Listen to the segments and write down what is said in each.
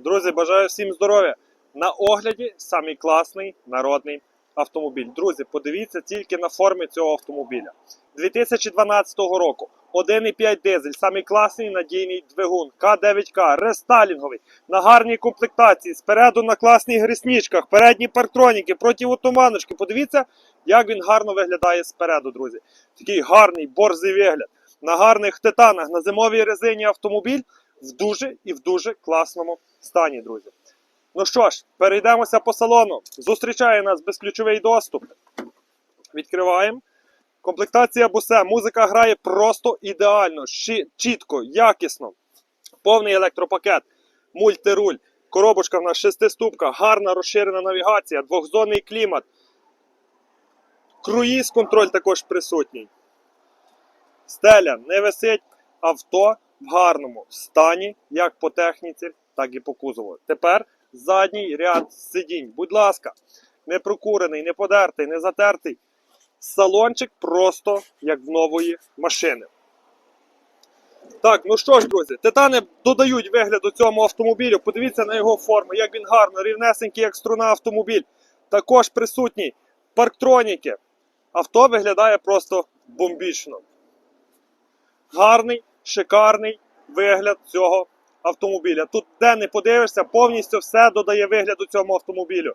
Друзі, бажаю всім здоров'я. На огляді самий класний народний автомобіль. Друзі, подивіться тільки на форми цього автомобіля. 2012 року 1,5 дизель, самий класний надійний двигун К9К, рестайлінговий, на гарній комплектації, спереду на класній грісничках, передні парктроніки, противотуманочки. Подивіться, як він гарно виглядає спереду, друзі. Такий гарний борзий вигляд. На гарних титанах, на зимовій резині автомобіль в дуже і в дуже класному стані, друзі. Ну що ж, перейдемося по салону. Зустрічає нас безключовий доступ. Відкриваємо. Комплектація бусе. Музика грає просто ідеально, чітко, якісно. Повний електропакет, мультируль, коробочка в нас шестиступка, гарна розширена навігація, двохзонний клімат. Круїз контроль також присутній. Стеля не висить, авто в гарному стані, як по техніці, так і по кузову. Тепер задній ряд сидінь. Будь ласка, не прокурений, не подертий, не затертий. Салончик просто як в нової машини. Так, ну що ж, друзі, титани додають вигляду цьому автомобілю. Подивіться на його форму, як він гарно, рівнесенький, як струна автомобіль. Також присутні парктроніки. Авто виглядає просто бомбічно. Гарний, шикарний вигляд цього автомобіля. Тут де не подивишся, повністю все додає вигляду цьому автомобілю.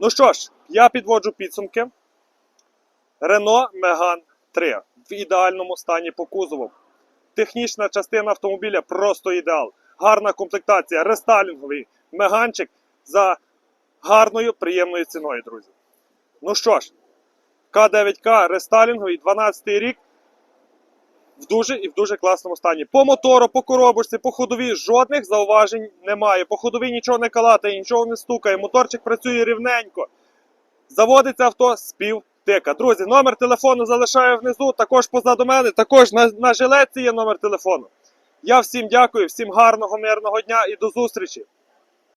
Ну що ж, я підводжу підсумки. Renault Megane 3 в ідеальному стані по кузову. Технічна частина автомобіля просто ідеал. Гарна комплектація, рестайлінговий меганчик за гарною приємною ціною, друзі. Ну що ж, К9К рестайлінговий 12 рік в дуже і в дуже класному стані. По мотору, по коробочці, по ходовій жодних зауважень немає. По ходовій нічого не калатає, нічого не стукає. Моторчик працює рівненько. Заводиться авто з пів тика. Друзі, номер телефону залишаю внизу, також позаду мене, також на, на жилетці є номер телефону. Я всім дякую, всім гарного, мирного дня і до зустрічі!